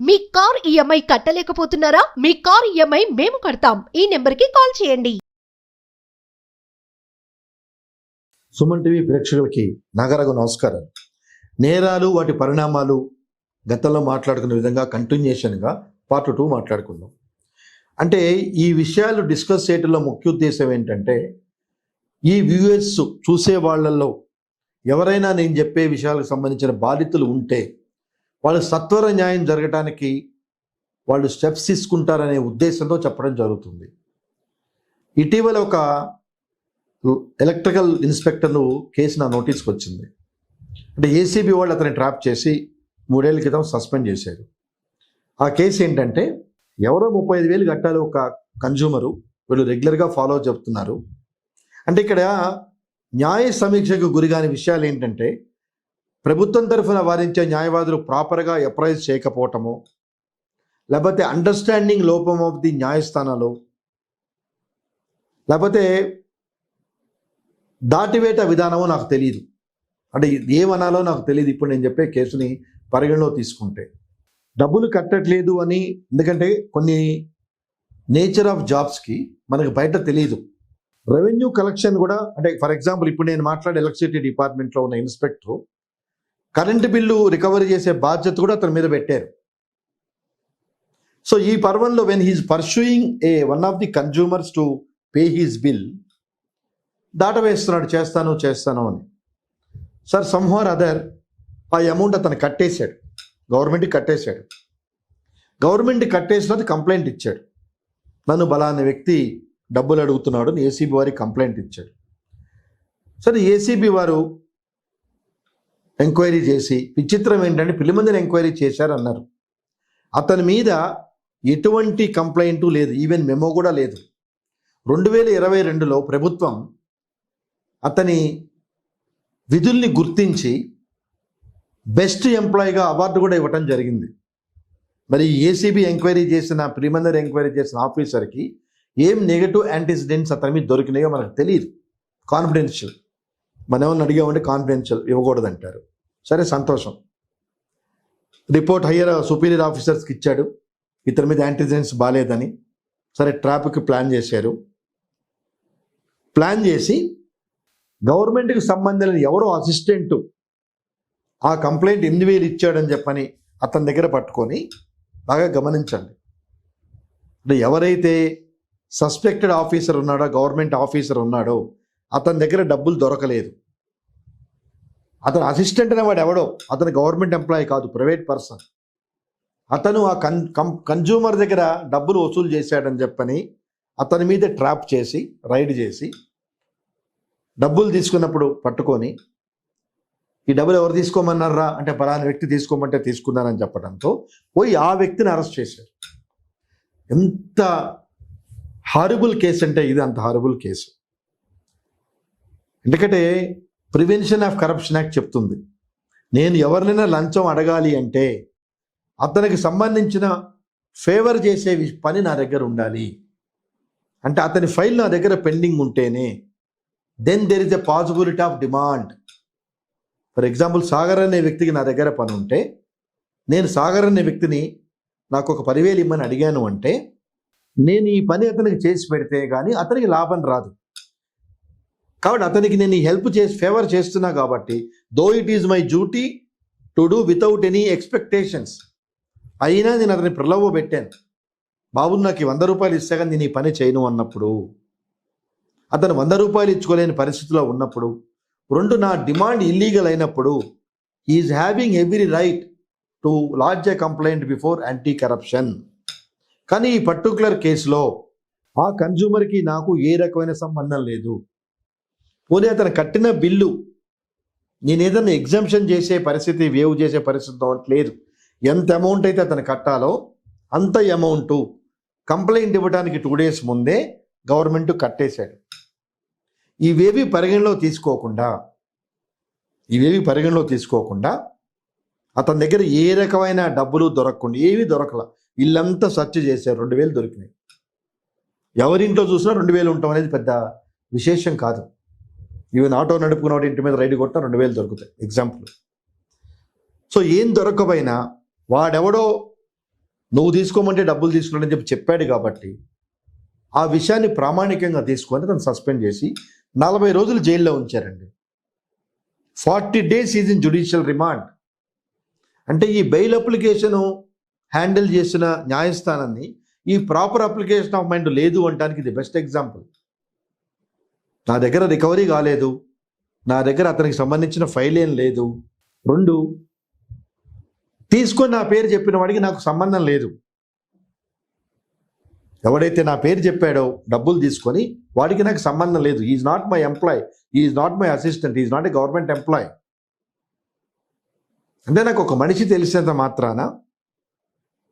మీ car EMI కట్టలేకపోతున్నారా? మీ car EMI మేము కడతాం. ఈ నెంబర్కి కాల్ చేయండి. సుమన్ టీవీ ప్రేక్షకులకి నాగరాగు నమస్కారం. నేరాలు వాటి పరిణామాలు గతంలో మాట్లాడుకున్న విధంగా కంటిన్యూషన్గా పార్ట్ టూ మాట్లాడుకుందాం. అంటే ఈ విషయాలు డిస్కస్ చేయడంలో ముఖ్య ఉద్దేశం ఏంటంటే ఈ వ్యూయర్స్ చూసే వాళ్ళల్లో ఎవరైనా నేను చెప్పే విషయాలకు సంబంధించిన బాధితులు ఉంటే వాళ్ళు సత్వర న్యాయం జరగటానికి వాళ్ళు స్టెప్స్ తీసుకుంటారనే ఉద్దేశంతో చెప్పడం జరుగుతుంది. ఇటీవల ఒక ఎలక్ట్రికల్ ఇన్స్పెక్టర్ను కేసు నా నోటీస్కి వచ్చింది అంటే ఏసీబీ వాళ్ళు అతన్ని ట్రాప్ చేసి మూడేళ్ళ క్రితం సస్పెండ్ చేశారు. ఆ కేసు ఏంటంటే ఎవరో ముప్పై ఐదు వేలు కట్టాలి ఒక కన్జ్యూమరు వీళ్ళు రెగ్యులర్గా ఫాలో చెప్తున్నారు. అంటే ఇక్కడ న్యాయ సమీక్షకు గురిగాని విషయాలు ఏంటంటే ప్రభుత్వం తరఫున వారించే న్యాయవాదులు ప్రాపర్గా అప్రైజ్ చేయకపోవటము లేకపోతే అండర్స్టాండింగ్ లోపం ఆఫ్ ది న్యాయస్థానాలు లేకపోతే దాటివేట విధానము నాకు తెలియదు అంటే ఏమనాలో నాకు తెలియదు ఇప్పుడు నేను చెప్పే కేసుని పరిగణలో తీసుకుంటే. డబ్బులు కట్టట్లేదు అని ఎందుకంటే కొన్ని నేచర్ ఆఫ్ జాబ్స్కి మనకు బయట తెలియదు రెవెన్యూ కలెక్షన్ కూడా అంటే ఫర్ ఎగ్జాంపుల్ ఇప్పుడు నేను మాట్లాడే ఎలక్ట్రిసిటీ డిపార్ట్మెంట్లో ఉన్న ఇన్స్పెక్టర్ కరెంటు బిల్లు రికవరీ చేసే బాధ్యత కూడా అతని మీద పెట్టారు. సో ఈ పర్వంలో when he's pursuing a one of the consumers to pay his bill దాట వేస్తున్నాడు చేస్తాను చేస్తాను అని. సార్ సంహోర్ అదర్ ఆ అమౌంట్ అతను కట్టేశాడు. గవర్నమెంట్కి కట్టేశాడు. గవర్నమెంట్ కట్టేసినది కంప్లైంట్ ఇచ్చాడు. నన్ను బలాన్ని వ్యక్తి డబ్బులు అడుగుతున్నాడు అని ఏసీబీ వారికి కంప్లైంట్ ఇచ్చాడు. సరే ఏసీబీ వారు ఎంక్వైరీ చేసి విచిత్రం ఏంటంటే పిలిమందిని ఎంక్వైరీ చేశారన్నారు. అతని మీద ఎటువంటి కంప్లైంట్ లేదు ఈవెన్ మెమో కూడా లేదు. రెండు వేల ఇరవై రెండులో ప్రభుత్వం అతని విధుల్ని గుర్తించి బెస్ట్ ఎంప్లాయీగా అవార్డు కూడా ఇవ్వటం జరిగింది. మరి ఏసీబీ ఎంక్వైరీ చేసిన ప్రిమందర్ ఎంక్వైరీ చేసిన ఆఫీసర్కి ఏం నెగటివ్ యాంటిసిడెంట్స్ అతని మీద దొరికినాయో మనకు తెలియదు కాన్ఫిడెన్షియల్. మనం ఏమన్నా అడిగామంటే కాన్ఫిడెన్షియల్ ఇవ్వకూడదు అంటారు సరే సంతోషం. రిపోర్ట్ హయ్యర్ సుపీరియర్ ఆఫీసర్స్కి ఇచ్చాడు. ఇతని మీద యాంటీజెన్స్ బాగాలేదని సరే ట్రాఫిక్ ప్లాన్ చేశారు. ప్లాన్ చేసి గవర్నమెంట్కి సంబంధించిన ఎవరో అసిస్టెంట్ ఆ కంప్లైంట్ ఎనిమిది వేలు ఇచ్చాడని చెప్పని అతని దగ్గర పట్టుకొని బాగా గమనించండి. అంటే ఎవరైతే సస్పెక్టెడ్ ఆఫీసర్ ఉన్నాడో గవర్నమెంట్ ఆఫీసర్ ఉన్నాడో అతని దగ్గర డబ్బులు దొరకలేదు. అతను అసిస్టెంట్ అనేవాడు ఎవడో అతను గవర్నమెంట్ ఎంప్లాయీ కాదు ప్రైవేట్ పర్సన్ అతను ఆ కన్ కం కన్జ్యూమర్ దగ్గర డబ్బులు వసూలు చేశాడని చెప్పని అతని మీద ట్రాప్ చేసి రైడ్ చేసి డబ్బులు తీసుకున్నప్పుడు పట్టుకొని ఈ డబ్బులు ఎవరు తీసుకోమన్నారా? అంటే పలానా వ్యక్తి తీసుకోమంటే తీసుకున్నానని చెప్పడంతో పోయి ఆ వ్యక్తిని అరెస్ట్ చేశారు. ఎంత హారబుల్ కేసు అంటే ఇది అంత హారబుల్ కేసు ఎందుకంటే ప్రివెన్షన్ ఆఫ్ కరప్షన్ యాక్ట్ చెప్తుంది. నేను ఎవరినైనా లంచం అడగాలి అంటే అతనికి సంబంధించిన ఫేవర్ చేసే పని నా దగ్గర ఉండాలి. అంటే అతని ఫైల్ నా దగ్గర పెండింగ్ ఉంటేనే then there is a possibility of demand for example Sagar అనే వ్యక్తికి నా దగ్గర పని ఉంటే నేను సాగర్ అనే వ్యక్తిని నాకు ఒక పదివేలు ఇమ్మని అడిగాను అంటే నేను ఈ పని అతనికి చేసి పెడితే కానీ అతనికి లాభం రాదు. కాబట్టి అతనికి నేను హెల్ప్ చేసి ఫేవర్ చేస్తున్నా కాబట్టి though it is my duty to do without any expectations అయినా నేను అతని ప్రలోభ పెట్టాను. బాబు నాకు వంద రూపాయలు ఇస్తే కానీ నేను ఈ పని చేయను అన్నప్పుడు అతను వంద రూపాయలు ఇచ్చుకోలేని పరిస్థితిలో ఉన్నప్పుడు రెండు నా డిమాండ్ ఇల్లీగల్ అయినప్పుడు is having every right to lodge a complaint before anti corruption కానీ ఈ పర్టికులర్ కేసులో ఆ కన్జ్యూమర్కి నాకు ఏ రకమైన సంబంధం లేదు. పోనీ అతను కట్టిన బిల్లు నేను ఏదైనా ఎగ్జామ్షన్ చేసే పరిస్థితి వేవ్ చేసే పరిస్థితి లేదు. ఎంత అమౌంట్ అయితే అతను కట్టాలో అంత అమౌంట్ కంప్లైంట్ ఇవ్వడానికి టూ డేస్ ముందే గవర్నమెంట్ కట్టేశాడు. ఇవేవి పరిగణలో తీసుకోకుండా ఇవేవి పరిగణలో తీసుకోకుండా అతని దగ్గర ఏ రకమైన డబ్బులు దొరకకుండా ఏవి దొరకల ఇల్లంతా సెర్చ్ చేశారు రెండు వేలు దొరికినాయి. ఎవరింట్లో చూసినా రెండు వేలు ఉండటం అనేది పెద్ద విశేషం కాదు. ఈవెన్ ఆటో నడుపుకున్నవాడు ఇంటి మీద రైడ్ కొట్టిన రెండు వేలు దొరుకుతాయి. ఎగ్జాంపుల్ సో ఏం దొరకపోయినా వాడెవడో నువ్వు తీసుకోమంటే డబ్బులు తీసుకున్నాడని చెప్పి చెప్పాడు కాబట్టి ఆ విషయాన్ని ప్రామాణికంగా తీసుకొని తను సస్పెండ్ చేసి నలభై రోజులు జైల్లో ఉంచారండి. Forty days is in judicial remand. అంటే ఈ బెయిల్ అప్లికేషను హ్యాండిల్ చేసిన న్యాయస్థానాన్ని ఈ ప్రాపర్ అప్లికేషన్ ఆఫ్ మైండ్ లేదు అంటానికి ఇది బెస్ట్ ఎగ్జాంపుల్. నా దగ్గర రికవరీ కాలేదు. నా దగ్గర అతనికి సంబంధించిన ఫైల్ ఏం లేదు. రెండు తీసుకొని నా పేరు చెప్పిన వాడికి నాకు సంబంధం లేదు. ఎవడైతే నా పేరు చెప్పాడో డబ్బులు తీసుకొని వాడికి నాకు సంబంధం లేదు. Is not my employee is not my assistant is not a government employee అంటే నాకు ఒక మనిషి తెలిసినంత మాత్రాన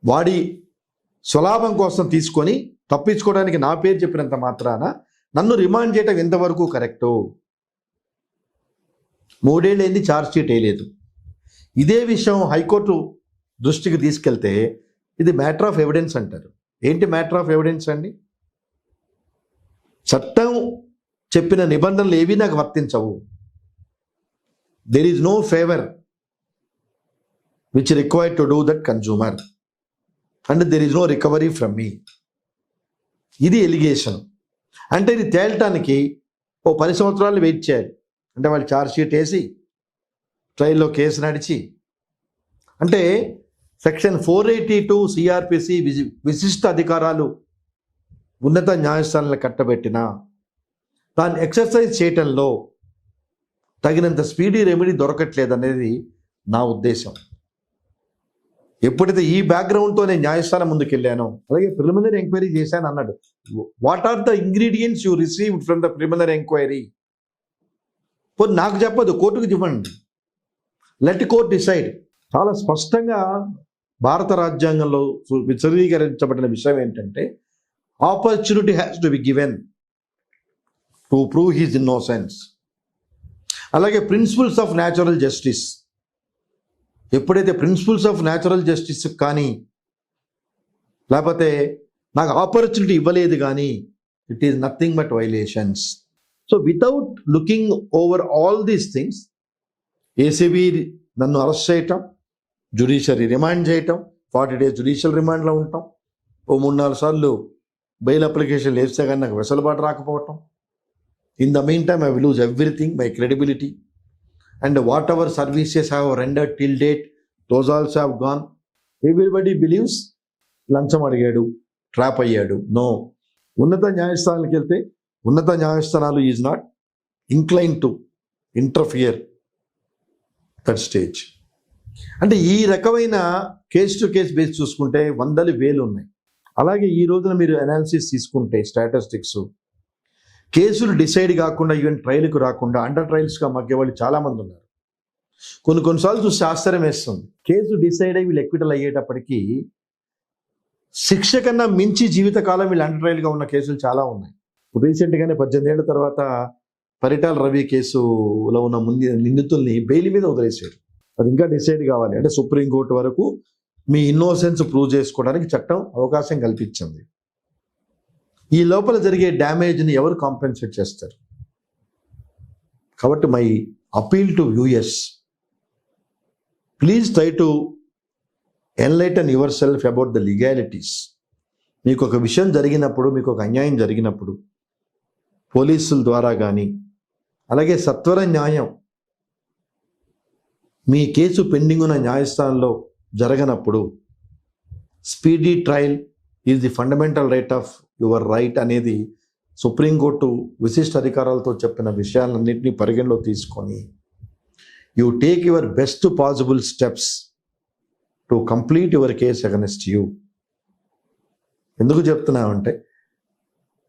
వాడి స్వలాభం కోసం తీసుకొని తప్పించుకోవడానికి నా పేరు చెప్పినంత మాత్రాన నన్ను రిమాండ్ చేయటం ఎంతవరకు కరెక్టు మూడేళ్ళైంది ఛార్జ్ షీట్ వేయలేదు. ఇదే విషయం హైకోర్టు దృష్టికి తీసుకెళ్తే ఇది మ్యాటర్ ఆఫ్ ఎవిడెన్స్ అంటారు. ఏంటి మ్యాటర్ ఆఫ్ ఎవిడెన్స్ అండి? చట్టం చెప్పిన నిబంధనలు ఏవి నాకు వర్తించవు. There is no favour which required to do that consumer and there is no recovery from me ఇది ఎలిగేషన్ అంటే ఇది తేల్టానికి ఓ పది సంవత్సరాలు వెయిట్ చేయాలి. అంటే వాళ్ళు ఛార్జ్ షీట్ వేసి ట్రైల్లో కేసు నడిచి అంటే section four eighty two CrPC విశిష్ట అధికారాలు ఉన్నత న్యాయస్థానాలు కట్టబెట్టిన దాన్ని ఎక్సర్సైజ్ చేయటంలో తగినంత స్పీడీ రెమెడీ దొరకట్లేదు అనేది నా ఉద్దేశం. ఎప్పుడైతే ఈ బ్యాక్గ్రౌండ్తో నేను న్యాయస్థానం ముందుకు వెళ్ళాను అలాగే ప్రిలిమినరీ ఎంక్వైరీ చేశాను అన్నాడు. What are the ingredients you received from the preliminary enquiry పోనీ నాకు చెప్పదు కోర్టుకు చెప్పండి. లెట్ కోర్ట్ డిసైడ్ చాలా స్పష్టంగా భారత రాజ్యాంగంలో సు- విశదీకరించబడిన విషయం ఏంటంటే opportunity has to be given to prove his innocence అలాగే ప్రిన్సిపల్స్ ఆఫ్ న్యాచురల్ జస్టిస్ ఎప్పుడైతే ప్రిన్సిపల్స్ ఆఫ్ న్యాచురల్ జస్టిస్ కానీ లేకపోతే నాకు ఆపర్చునిటీ ఇవ్వలేదు కానీ it is nothing but violations so without looking over all these things ACB నన్ను arrest చేయటం judiciary remand చేయటం ఫార్టీ డేస్ జుడిషియల్ రిమాండ్లో ఉంటాం ఓ మూడు నాలుగు సార్లు బెయిల్ అప్లికేషన్ వేస్తే కానీ నాకు వెసులుబాటు రాకపోవటం. In the mean time I will lose everything my credibility and whatever services have render till date those also have gone everybody believes లంచం అడిగాడు ట్రాప్ అయ్యాడు. నో ఉన్నత న్యాయస్థానానికి వెళ్తే ఉన్నత న్యాయస్థానాలు is not incline to interfere that stage అంటే ఈ రకమైన కేస్ టు కేస్ బేస్ చూసుకుంటే వందలు వేలు ఉన్నాయి అలాగే ఈ రోజున మీరు అనాలిసిస్ తీసుకుంటే స్టాటిస్టిక్స్ కేసులు డిసైడ్ కాకుండా ఈవెన్ ట్రయల్కి రాకుండా అండర్ ట్రయల్స్గా మగ్గేవాళ్ళు చాలామంది ఉన్నారు. కొన్ని కొన్నిసార్లు చూసి ఆశ్చర్యం వేస్తుంది. కేసు డిసైడ్ అయ్యి వీళ్ళు ఎక్విటల్ అయ్యేటప్పటికీ శిక్ష కన్నా మించి జీవితకాలం వీళ్ళు అండర్ ట్రయల్గా ఉన్న కేసులు చాలా ఉన్నాయి. రీసెంట్గానే పద్దెనిమిది ఏళ్ళ తర్వాత పరిటాల రవి కేసులో ఉన్న ముందు నిందితుల్ని బెయిల్ మీద వదిలేశారు. అది ఇంకా డిసైడ్ కావాలి. అంటే సుప్రీంకోర్టు వరకు మీ ఇన్నోసెన్స్ ప్రూవ్ చేసుకోవడానికి చట్టం అవకాశం కల్పించింది. ఈ లోపల జరిగే డ్యామేజ్ని ఎవరు కాంపెన్సేట్ చేస్తారు? కాబట్టి my appeal to us please try to enlighten yourself about the legalities మీకు ఒక విషయం జరిగినప్పుడు మీకు ఒక అన్యాయం జరిగినప్పుడు పోలీసుల ద్వారా కానీ అలాగే సత్వర న్యాయం మీ కేసు పెండింగ్ ఉన్న న్యాయస్థానంలో జరగనప్పుడు speedy trial is the fundamental right of your right అనేది సుప్రీంకోర్టు విశిష్ట అధికారాలతో చెప్పిన విషయాలన్నింటినీ పరిగణలో తీసుకొని you take your best possible steps to complete your case against you. ఎందుకు చెప్తున్నామంటే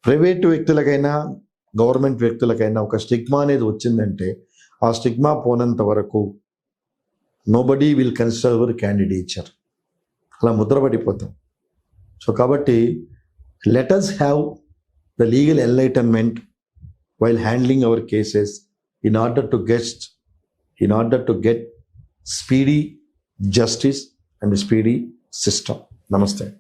ప్రైవేట్ వ్యక్తులకైనా గవర్నమెంట్ వ్యక్తులకైనా ఒక స్టిగ్మా అనేది వచ్చిందంటే ఆ స్టిగ్మా పోనంత వరకు nobody will consider your candidature అలా ముద్రపడిపోతాం. సో కాబట్టి Let us have the legal enlightenment while handling our cases in order to get, in order to get speedy justice and speedy system. Namaste.